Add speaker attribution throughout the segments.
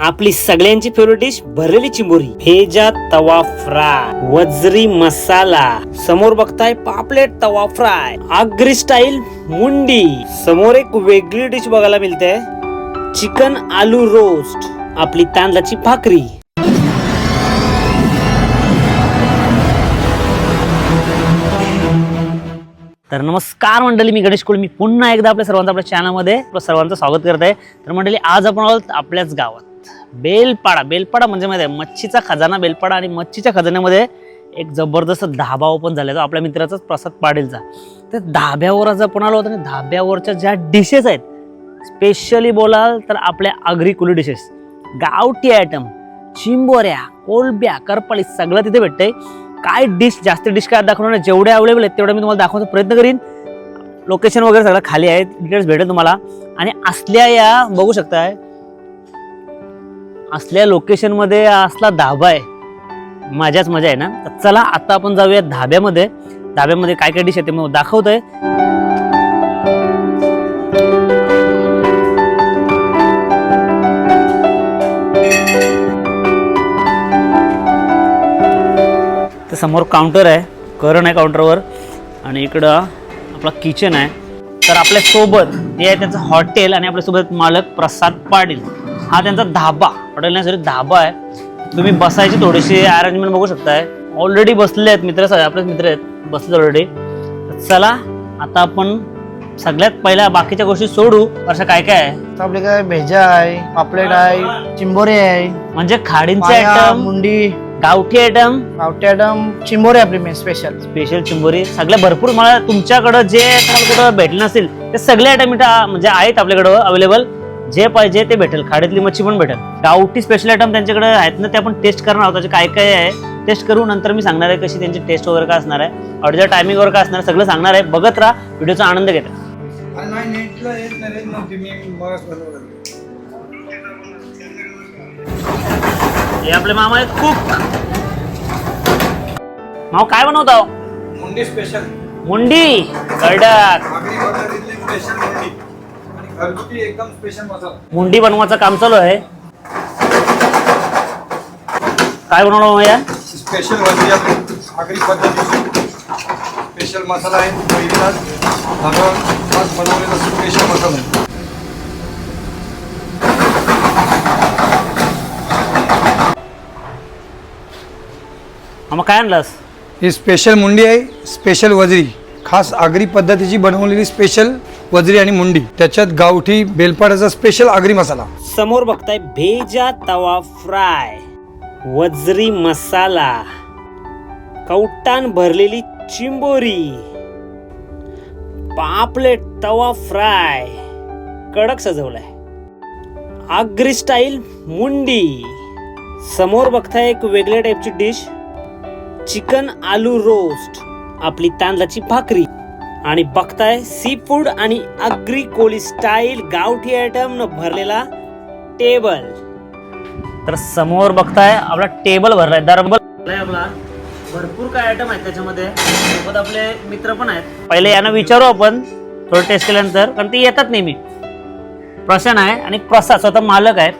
Speaker 1: आपली सगळ्यांची favourite dish भरलेली चिंबोरी. भेजा तवा फ्राय. वजरी मसाला. समोर बघताय पापलेट तवा फ्राय. आगरी स्टाईल मुंडी. समोर एक वेगळी डिश बघायला मिळते. चिकन आलू रोस्ट आपली तांदळाची भाकरी. तर नमस्कार मंडळी मी गणेश कुळ मी पुन्हा एकदा आपल्या सर्वांचं आपल्या चॅनलमध्ये आपलं सर्वांचं स्वागत करत आहे. तर मंडळी आज आपण आहोत आपल्याच गावात. बेलपाडा. बेलपाडा म्हणजे माहिती आहे मच्छीचा खजाना बेलपाडा आणि मच्छीच्या खजान्यामध्ये एक जबरदस्त धाबा ओपन झाला तो आपल्या मित्राचाच प्रसाद पाडेलचा. तर धाब्यावर आज आपण आलो होतो आणि धाब्यावरच्या ज्या डिशेस आहेत स्पेशली बोलाल तर आपल्या आगरी कुली डिशेस गावठी आयटम चिंबोऱ्या कोलब्या करपाळी सगळं तिथे भेटतंय. काय डिश जास्त डिश काय दाखवणार जेवढे अवेलेबल आहेत तेवढे मी तुम्हाला दाखवण्याचा प्रयत्न करीन. लोकेशन वगैरे सगळं खाली आहे डिटेल्स भेटेल तुम्हाला. आणि असल्या या बघू शकताय असल्या लोकेशनमध्ये असला धाबा आहे. मजाच मजा आहे ना? तर चला आता आपण जाऊया धाब्यामध्ये. धाब्यामध्ये काय काय डिश आहे ते मग दाखवत तर समोर काउंटर आहे. करण आहे काउंटरवर आणि इकडं आपला किचन आहे. तर आपल्यासोबत हे आहे त्यांचं हॉटेल आणि आपल्यासोबत मालक प्रसाद पाटील. हा त्यांचा धाबा हॉटेल नाही सॉरी धाबा आहे. तुम्ही बसायची थोडीशी अरेंजमेंट बघू शकताय. ऑलरेडी बसले आहेत मित्र सगळे आपलेच मित्र आहेत. बसले ऑलरेडी चला आता आपण सगळ्यात पहिल्या बाकीच्या गोष्टी सोडू. असं काय काय आहे?
Speaker 2: आपले काय भेजा आहे पापलेट आहे चिंबोरे आहे.
Speaker 1: म्हणजे खाडींचे आयटम
Speaker 2: मुंडी.
Speaker 1: गावठी आयटम
Speaker 2: गावठी आयटम चिंबोरे आपली मेन स्पेशल
Speaker 1: स्पेशल चिंबोरी. सगळ्या भरपूर मला तुमच्याकडं जे कुठं भेटलं नसेल ते सगळे आयटम इथं म्हणजे आहेत आपल्याकडं अवेलेबल जे पाहिजे ते भेटेल. खाडीतली मच्छी पण भेटेल. गावठी स्पेशल आयटम त्यांच्याकडे आहेत ना ते आपण टेस्ट करणार आहोत. त्याचे काय काय आहे टेस्ट करू. नंतर मी सांगणार आहे कशी त्यांची टेस्ट वगैरे काय असणार आहे. ऑर्डरच्या टायमिंग वगैरे काय असणार आहे सगळं सांगणार आहे. बघत राहा. व्हिडिओचा आनंद घेता हे आपले मामा आहेत. खूप माव काय बनवता
Speaker 3: मुंडी स्पेशल
Speaker 1: मुंडी. कडक
Speaker 3: घरगुती एकदम स्पेशल मसाला.
Speaker 1: मुंडी बनवायचं काम चालू आहे. काय बनवलं मग या?
Speaker 3: स्पेशल आगरी पद्धतीची स्पेशल मसाला आहे. बनवलेला स्पेशल मसाला आहे.
Speaker 1: मग काय आणलंस?
Speaker 3: ही स्पेशल मुंडी आहे. स्पेशल वजरी. खास आगरी पद्धतीची बनवलेली स्पेशल वजरी आणि मुंडी त्याच्यात गावठी बेलपाड्याचा स्पेशल आगरी मसाला.
Speaker 1: समोर बघताय भेजा तवा फ्राय वजरी मसाला कौटान भरलेली चिंबोरी पापलेट तवा फ्राय कडक सजवलाय. आगरी स्टाईल मुंडी. समोर बघताय एक वेगळ्या टाईपची डिश चिकन आलू रोस्ट आपली तांदळाची भाकरी. आणि बघताय सी फूड आणि अग्री कोली स्टाईल गावठी आयटम न भरलेला टेबल तर समोर बघताय आपला टेबल भरलाय. दरबल भरलाय आपला. भरपूर काय आयटम आहेत त्याच्यामध्ये. सोबत आपले मित्र पण आहेत. पहिले यांना विचारू आपण थोडं टेस्ट केल्यानंतर कारण ते येतात नेहमी. प्रसन्न आहे आणि प्रसाद स्वतः मालक आहे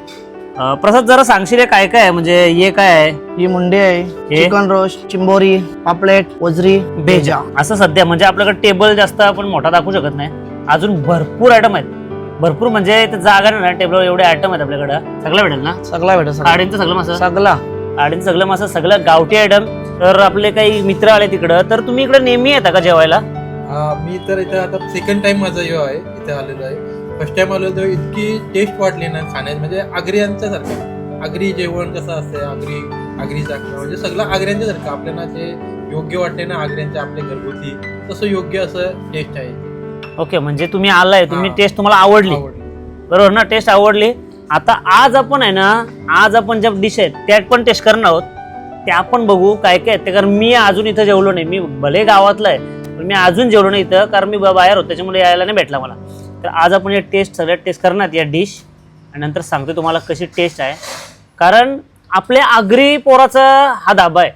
Speaker 1: अं, प्रसाद जरा सांगशील हे काय काय आहे? म्हणजे हे काय आहे?
Speaker 2: ही मुंडी आहे
Speaker 1: हे?
Speaker 2: चिकन रोस्ट चिंबोरी पापलेट वजरी
Speaker 1: भेजा. असं सध्या म्हणजे आपल्याकडे टेबल जास्त आपण मोठा दाखवू शकत नाही. अजून भरपूर आयटम आहेत. भरपूर म्हणजे जागा नाही ना टेबलवर एवढे आयटम आहेत आपल्याकडे. सगळं भेटेल ना?
Speaker 2: सगळा भेटत
Speaker 1: साडींचं सगळं मसाला
Speaker 2: सगळा.
Speaker 1: साडींचं सगळं मसाला सगळं गावठी आयटम तर आपले काही मित्र आले तिकडं. तर तुम्ही इकडे नेहमी येता का जेवायला?
Speaker 4: हा, मी तर इथं आता सेकंड टाइम माझा यो आहे इथे आलेलो आहे. फर्स्ट टाइम आलो तर इतकी टेस्ट वाटली ना खाण्यात. म्हणजे आगरियांच्या सारखं आगरी जेवण कसं असते आगरी आगरी सारखं म्हणजे सगळं आगऱ्यांच्या सारखं आपल्याला जे योग्य वाटते ना आगऱ्यांच्या आपल्या घरगुती तसं योग्य असं टेस्ट आहे.
Speaker 1: ओके म्हणजे तुम्ही आलाय तुम्ही. टेस्ट तुम्हाला आवडली. बरोबर ना टेस्ट आवडली. आता आज आपण आहे ना आज आपण ज्या डिश आहेत त्या पण टेस्ट करणार आहोत. त्या पण बघू काय काय ते. कारण मी अजून इथं जेवलो नाही. मी भले गावातला आहे पण मी अजून जेवलो नाही इथं. कारण मी बाहेर होतो त्याच्यामुळे यायला नाही भेटला मला. तर आज आपण या टेस्ट सगळ्या टेस्ट करणार या डिश. आणि नंतर सांगतो तुम्हाला कशी टेस्ट आहे. कारण आपल्या आगरी पोराचा हा धाबा आहे.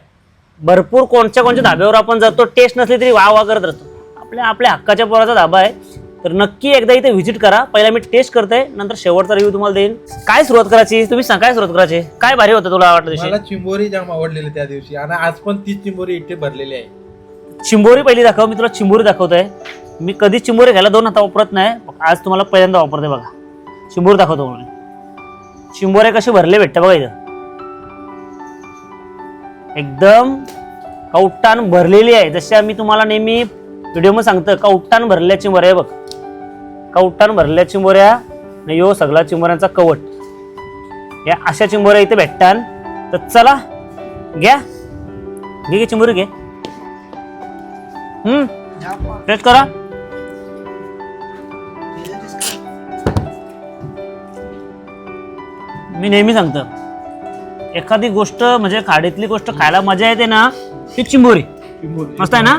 Speaker 1: भरपूर कोणत्या कोणत्या धाब्यावर आपण जातो टेस्ट नसली तरी वा वा करत असतो. आपल्या आपल्या हक्काच्या पोराचा धाबा आहे. तर नक्की एकदा इथे व्हिजिट करा. पहिला मी टेस्ट करते नंतर शेवटचा रिव्ह्यू तुम्हाला देईन. काय सुरुवात करायची? तुम्ही सांग काय सुरुवात करायची? काय भारी होतं तुला वाटलं
Speaker 4: मला
Speaker 1: दिवशी
Speaker 4: चिंबोरी जाम आवडलेली त्या दिवशी. आणि आज पण तीच चिंबोरी इथे भरलेली आहे.
Speaker 1: चिंबोरी पहिली दाखव मी तुला चिंबोरी दाखवतोय. मी कधीच चिंबोरी घ्यायला दोन हाता वापरत नाही. आज तुम्हाला पहिल्यांदा वापरते बघा. चिंबोर दाखवतो म्हणून चिंबोरे कसे भरले भेटते बघा इथं. एकदम कौटान भरलेली आहे. जशी आम्ही तुम्हाला नेहमी व्हिडिओमध्ये सांगतो कवटान भरल्या चिंबोऱ्या आहे बघ. कौटान भरल्या चिंबोऱ्या आणि यो सगळा चिंबोऱ्यांचा कवट. या अशा चिंबोऱ्या इथे भेटतात. तर चला घ्या. घे घे चिंबोरी घे. हम्म टेस्ट करा. मी नेहमी सांगतो एखादी गोष्ट म्हणजे खाडीतली गोष्ट खायला मजा येते ना ती चिंबोरी. मस्त आहे ना?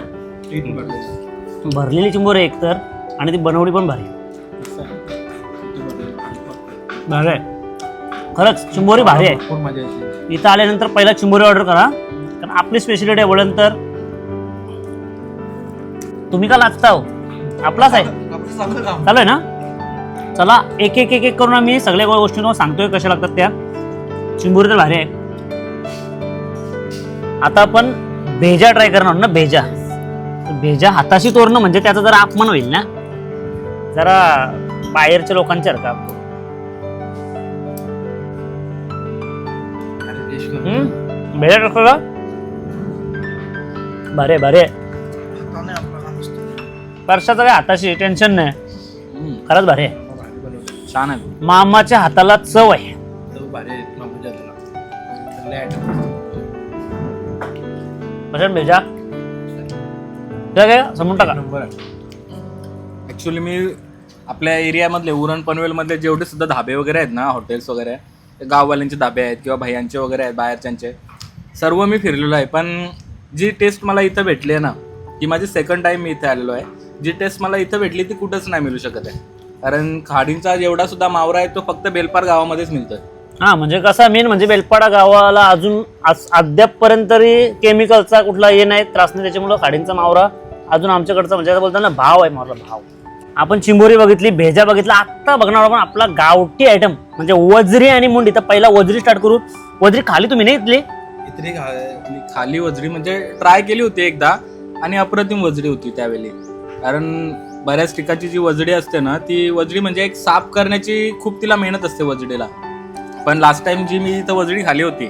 Speaker 1: भरलेली चिंबोरी एक तर आणि ती बनवली पण भारी. भारी आहे. खरंच चिंबोरी भारी आहे. इथं आल्यानंतर पहिला चिंबोरी ऑर्डर करा कारण आपली स्पेशलिटी आहे बोलल्यानंतर तुम्ही का लाजता हो? आपलाच आहे. चालू आहे ना? चला एक एक एक एक करून आम्ही सगळ्या गोष्टी तुम्हाला सांगतोय कशा लागतात त्या. चिंबोरी तर भारी आहे. आता आपण भेजा ट्राय करणार ना भेजा. भेजा हाताशी तोरणं म्हणजे त्याचा जरा अपमान होईल ना. जरा बाहेरच्या लोकांच्या हम्म? भेजा टाकतो का? बरे बरे परशाचं काय हाताशी टेन्शन नाही. खरंच भारी आहे.
Speaker 5: छान आहे.
Speaker 1: मामाच्या हाताला चव आहे. भेजा टाका.
Speaker 5: ऍक्च्युली मी आपल्या एरियामधले उरण पनवेलमधले जेवढे सुद्धा धाबे वगैरे आहेत ना हॉटेल्स वगैरे ते गाववाल्यांचे धाबे आहेत किंवा भैयांचे वगैरे आहेत बाहेरच्यांचे सर्व मी फिरलेलो आहे. पण जी टेस्ट मला इथं भेटली आहे ना ही माझी सेकंड टाइम मी इथे आलेलो आहे जी टेस्ट मला इथं भेटली ती कुठंच नाही मिळू शकत आहे. कारण खाडींचा जेवढा सुद्धा मावरा आहे तो फक्त बेलपार गावामध्येच मिळतोय.
Speaker 1: हा म्हणजे कसा मेन म्हणजे बेलपाडा गावाला अजून अद्यापपर्यंत तरी केमिकलचा कुठला हे नाही त्रास नाही त्याच्यामुळं खाडींचा मावरा अजून आमच्याकडचा म्हणजे आता बोलतात ना भाव आहे मावरा भाव. आपण चिंबोरी बघितली भेजा बघितला आत्ता बघणार आपण आपला गावठी आयटम म्हणजे वजरी आणि मुंडी. तर पहिला वजरी स्टार्ट करू. वजरी खाली तुम्ही नाही
Speaker 4: खा-
Speaker 5: आणि खाली वजरी म्हणजे ट्राय केली होती एकदा आणि अप्रतिम वजरी होती त्यावेळी. कारण बऱ्याच ठिकाणची जी वजडी असते ना ती वजडी म्हणजे एक साफ करण्याची खूप तिला मेहनत असते वजडीला. पण लास्ट टाइम जी मी इथं वजडी खाली होती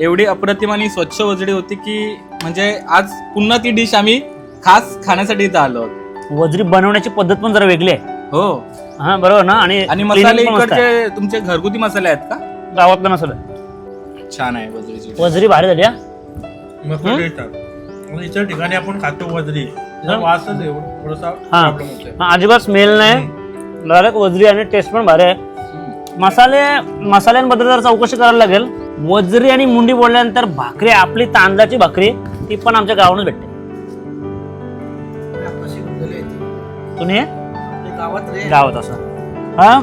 Speaker 5: एवढी अप्रतिम आणि स्वच्छ वजडी होती की म्हणजे आज पुन्हा ती डिश आम्ही खास खाण्यासाठी इथं आलो. आहोत.
Speaker 1: वजरी बनवण्याची पद्धत पण जरा वेगळी आहे.
Speaker 5: हो.
Speaker 1: हा बरोबर ना? आणि
Speaker 5: आणि
Speaker 1: cleaning
Speaker 5: मसाले
Speaker 1: पण मस्त आहे.
Speaker 5: इकडचे तुमचे घरगुती मसाले आहेत का?
Speaker 1: गावातलं नसलं
Speaker 5: छान आहे वजडीची
Speaker 1: वजरी भारी झाली हा?
Speaker 4: मस्त taste आहे. इतर ठिकाणी आपण खातो वजरी. वासच थोडासा
Speaker 1: हा.
Speaker 4: होतोय.
Speaker 1: हा, अजिबात स्मेल नाही. डायरेक्ट वजरी आणि टेस्ट पण भारी आहे. मसाले मसाल्यांबद्दल जर चौकशी करायला लागेल वजरी आणि मुंडी बोलल्यानंतर भाकरी आपली तांदळाची भाकरी ती पण आमच्या गावानच भेटते. तुम्ही? गावात असं. हा?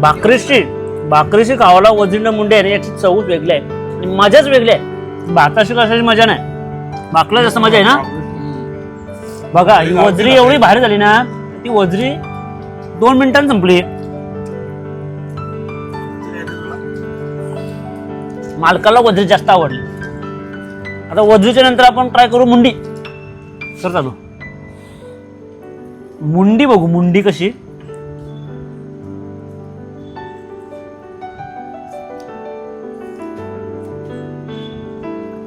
Speaker 1: भाकरीशी भाकरीशी खावाला वजरीनं मुंडी आहे ना, याची चवच वेगळी आहे. आणि मजाच वेगळी आहे. भाताशी कशाची मजा नाही. भाकला जास्त मजा आहे ना? बघा ही वजरी एवढी भारी झाली ना ती वजरी दोन मिनिटांनी संपली. मालकाला वजरी जास्त आवडली. आता वजरीच्या नंतर आपण ट्राय करू मुंडी. सर चालू. मुंडी बघू मुंडी कशी.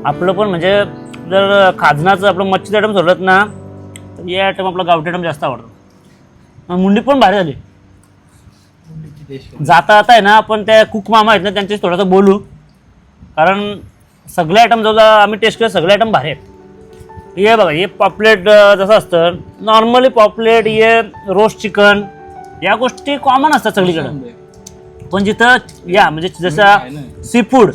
Speaker 1: आपलं पण म्हणजे जर खाजनाचं आपलं मच्छीचं आयटम सोडत ना तर हे आयटम आपलं गावठी आयटम जास्त आवडतं. मुंडी पण भारी झाली. जाता जाता आहे ना आपण त्या कुक मामा आहेत ना त्यांच्याशी थोडंसं बोलू. कारण सगळे आयटम जवळ आम्ही टेस्ट केले सगळे आयटम भारी आहेत. हे बघा हे पॉपलेट जसं असतं नॉर्मली पॉपलेट हे रोस्ट चिकन या गोष्टी कॉमन असतात सगळीकडे. पण जिथं या म्हणजे जसं. Sea food.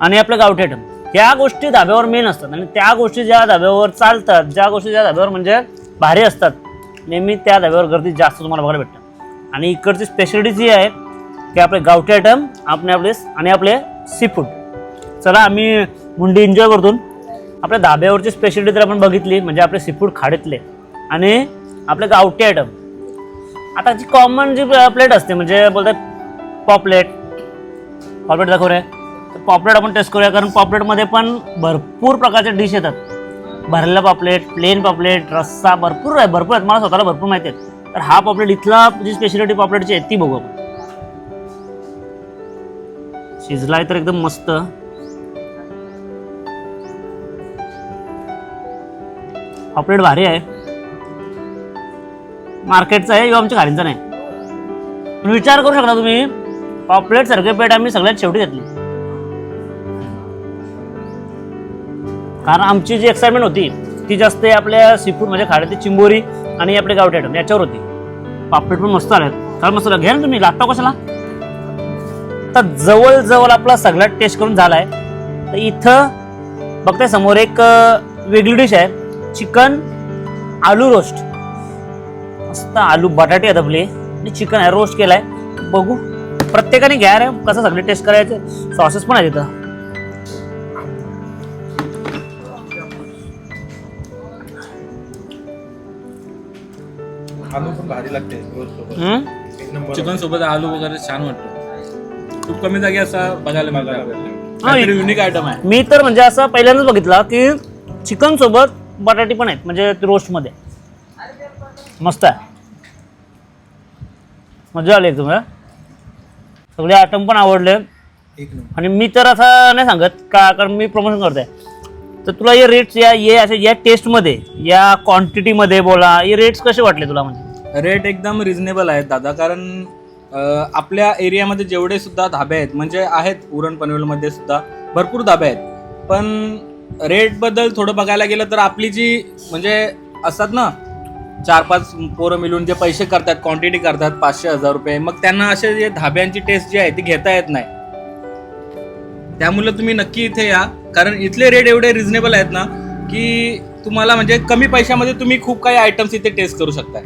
Speaker 1: आणि आपलं गावठी आयटम त्या गोष्टी धाब्यावर मेन असतात आणि त्या गोष्टी ज्या धाब्यावर चालतात ज्या गोष्टी ज्या धाब्यावर म्हणजे भारी असतात नेहमी त्या धाब्यावर गर्दी जास्त तुम्हाला बघायला भेटतं आणि इकडची स्पेशालिटी जी आहे की आपले गावठी आयटम आपले आपले आणि आपले सी फूड चला आम्ही मुंडी एन्जॉय करतो. आपल्या धाब्यावरची स्पेशालिटी तर आपण बघितली म्हणजे आपले सी फूड खाडीतले. आणि आपले गावठी आयटम आता जी कॉमन जी प्लेट असते म्हणजे बोलतात पॉपलेट पॉपलेट दाखव रे. पॉपलेट आपण टेस्ट करूया कारण पॉपलेटमध्ये पण भरपूर प्रकारचे डिश येतात. भरलेला पॉपलेट प्लेन पॉपलेट रस्सा भरपूर आहे भरपूर आहेत. मला स्वतःला भरपूर माहिती आहेत. तर हा पॉपलेट इथला जी स्पेशालिटी पॉपलेटची आहे ती बघू आपण. शिजलाय तर एकदम मस्त. पॉपलेट भारी आहे. मार्केटचा आहे किंवा आमच्या खालींचा नाही? विचार करू शकता तुम्ही. पॉपलेट सारखे पेट आम्ही सगळ्यात शेवटी घेतली. कारण आमची जी एक्साइटमेंट होती ती जास्त आपल्या सीफूड म्हणजे खाड्याची चिंबोरी आणि आपले गावठी आयटम याच्यावर होती. पापलेट पण मस्त आले कारण मस्त घ्या ना तुम्ही. लागता कशाला? तर जवळजवळ आपला सगळा टेस्ट करून झालाय. तर इथं बघताय समोर एक वेगळी डिश आहे. चिकन आलू रोस्ट मस्त आलू बटाटे दबले आणि चिकन आहे. रोस्ट केलाय. बघू. प्रत्येकाने घ्या रे. कसं सगळे टेस्ट करायचे. सॉसेस पण आहेत तिथं
Speaker 4: आलू पण भारी लागते रोज सोबत
Speaker 1: हम्म?
Speaker 4: एक नंबर
Speaker 5: चिकन सोबत आलू वगैरे छान वाटतं. खूप कमी जागी असा बघायला मिळतं. युनिक आयटम आहे.
Speaker 1: मी तर म्हणजे असं पहिल्यांदाच बघितलं की चिकन सोबत बटाटे पण आहेत म्हणजे रोस्टमध्ये. मस्त आहे. मजा आली एकदम हं? सगळे आयटम पण आवडले.
Speaker 4: एक नंबर.
Speaker 1: आणि मी तर असं नाही सांगत का कारण मी प्रमोशन करतोय. तर तुला हे रेट्स या ये असे या टेस्टमध्ये या क्वांटिटीमध्ये बोला हे रेट्स कसे वाटले तुला म्हणजे?
Speaker 5: रेट एकदम रिझनेबल आहेत दादा. कारण आपल्या एरियामध्ये जेवढे सुद्धा धाबे आहेत म्हणजे आहेत उरण पनवेलमध्ये सुद्धा भरपूर धाबे आहेत. पण रेटबद्दल थोडं बघायला गेलं तर आपली जी म्हणजे असतात ना चार पाच पोरं मिळून जे पैसे करतात क्वांटिटी करतात पाचशे हजार रुपये मग त्यांना असे जे धाब्यांची टेस्ट जी आहे ती घेता येत नाही. त्यामुळे तुम्ही नक्की इथे या. कारण इथले रेट एवढे रिझनेबल आहेत ना की तुम्हाला म्हणजे कमी पैशामध्ये तुम्ही खूप काही आयटम्स इथे टेस्ट करू शकता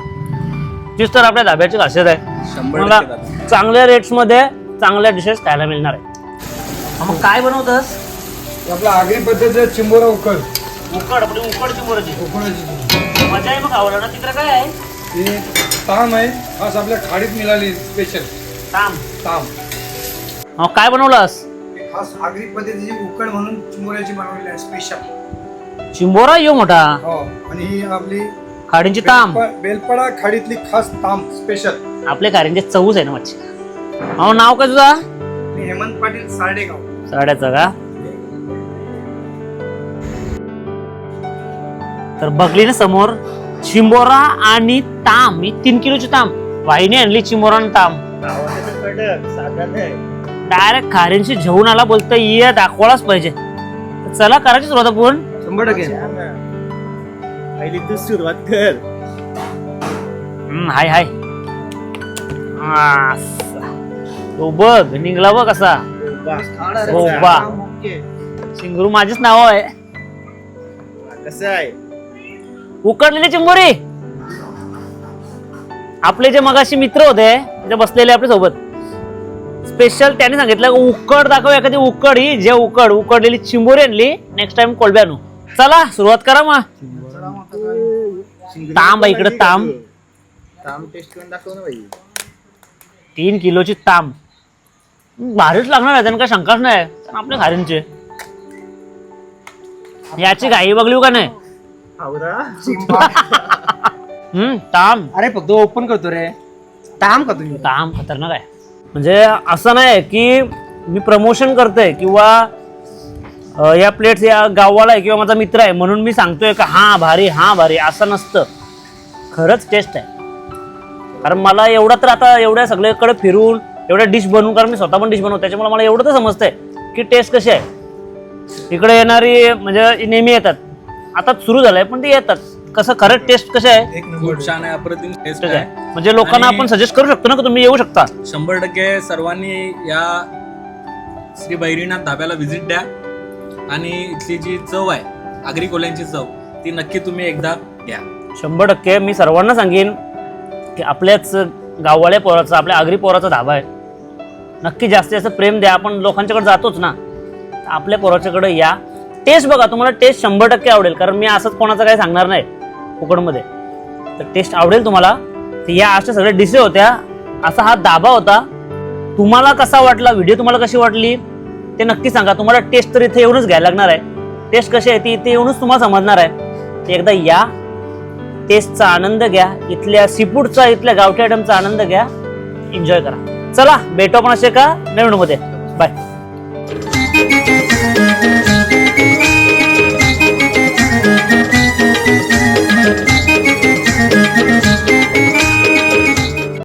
Speaker 1: तीच तर आपल्या धाब्याची खासियत आहे.
Speaker 5: शंभर
Speaker 1: मला
Speaker 5: टक्के दादा.
Speaker 1: चांगल्या रेट्समध्ये चांगल्या डिशेस खायला मिळणार आहे. मग काय बनवतस?
Speaker 3: आपला आगरी पद्धतीचा चिंबोरा उकड
Speaker 1: उकड आपली उकड चिमुराची
Speaker 3: उकडाची
Speaker 1: मजा आहे मग आवडलं ना तिकडे काय आहे?
Speaker 3: ही ताम आहे खास आपल्या खाडीत मिळाली स्पेशल
Speaker 1: ताम.
Speaker 3: ताम.
Speaker 1: मग काय बनवलंस?
Speaker 3: खास आगरी पद्धतीची उकड म्हणून चिंबोऱ्याची बनवलेली आहे स्पेशल
Speaker 1: चिंबोरा येऊ मोठा?
Speaker 3: हो आणि ही आपली
Speaker 1: खाडींची ताम
Speaker 3: बेलपा- बेलपाडा खाडीतली खास ताम स्पेशल
Speaker 1: आपल्या खाडींचे चवच आहे ना मच्छी. अहो नाव काय तुझा?
Speaker 3: मी हेमंत पाटील साडेगाव
Speaker 1: साड्याचं का? तर बघली ना समोर चिंबोरा आणि ताम ही तीन किलोची ताम वाहिनी आणली चिंबोरा आणि ताम डायरेक्ट खाऱ्यांशी घेऊन आला बोलतो ये दाखवायलाच पाहिजे. चला करायची सुरुवात आपण.
Speaker 2: शंभर टक्के.
Speaker 6: पहिली तू सुरुवात कर.
Speaker 1: हम्म, हाय हाय. आस. तो बघ निघला बघ कसा. हो बा सिंगरू माझेच नाव आहे.
Speaker 6: कसं आहे?
Speaker 1: उकडलेली चिंबोरी. आपले जे मगाशी मित्र होते जे बसलेले आपल्यासोबत स्पेशल त्याने सांगितलं की उकड दाखव एखादी उकड ही जे उकड उकडलेली चिंबोरी आणली नेक्स्ट टाइम कोलबी आणू चला सुरुवात करा मग. तांब आहे इकडं तांब.
Speaker 6: काम टेस्ट करून दाखव ना भाई
Speaker 1: तीन किलोची तांब. भारीच लागणार आहे त्यांना काय शंकाच नाही. आपल्या खारींचे याची घाई बघली का नाही? हम्म तांब.
Speaker 2: अरे फक्त ओपन करतो रे. ताम का तुम्ही?
Speaker 1: ताम खतरनाक आहे. म्हणजे असं नाही की मी प्रमोशन करतोय किंवा या प्लेट्स या गावाला आहे किंवा माझा मित्र आहे म्हणून मी सांगतोय का हां भारी हां भारी असं नसतं. खरंच टेस्ट आहे. कारण मला एवढं तर आता एवढ्या सगळ्याकडे फिरून एवढ्या डिश बनवून कारण मी स्वतः पण डिश बनवतो त्याच्यामुळे मला एवढं तर समजतंय की टेस्ट कशी आहे. इकडे येणारी म्हणजे नेहमी येतात. आता सुरू झालंय पण ते येतात. कसं खरंच टेस्ट कसे आहे?
Speaker 4: एक नंबर
Speaker 5: खूप छान आहे अप्रतिम टेस्ट
Speaker 1: टेस्ट
Speaker 5: आहे.
Speaker 1: आहे. म्हणजे लोकांना
Speaker 5: आणि-
Speaker 1: आपण सजेस्ट करू शकतो ना की तुम्ही येऊ शकता.
Speaker 5: शंभर टक्के सर्वांनी या श्री भैरीनाथ धाब्याला व्हिजिट द्या. आणि इथली जी चव आहे आगरी कोल्यांची चव ती नक्की तुम्ही एकदा घ्या.
Speaker 1: शंभर टक्के मी सर्वांना सांगेन की आपल्याच गाववाड्या पोराचा आपल्या आगरी पोराचा धाबा आहे. नक्की जास्तीत जास्त प्रेम द्या. आपण लोकांच्याकडे जातोच ना. तर आपल्या पोराच्याकडे या. टेस्ट बघा तुम्हाला टेस्ट शंभर टक्के आवडेल. कारण मी असंच कोणाचं काही सांगणार नाही. कोकणमध्ये. तर टेस्ट आवडेल तुम्हाला. तर या अशा सगळ्या डिशे होत्या. असा हा दाबा होता. तुम्हाला कसा वाटला? व्हिडिओ तुम्हाला कशी वाटली? ते नक्की सांगा. तुम्हाला टेस्ट तर इथे येऊनच घ्यायला लागणार आहे. टेस्ट कशी आहे ती इथे येऊनच तुम्हाला समजणार आहे. एकदा या टेस्टचा आनंद घ्या. इथल्या सीफूडचा इथल्या गावठी आयटमचा आनंद घ्या. एन्जॉय करा. चला भेटू आपण असे का नवीन मध्ये. बाय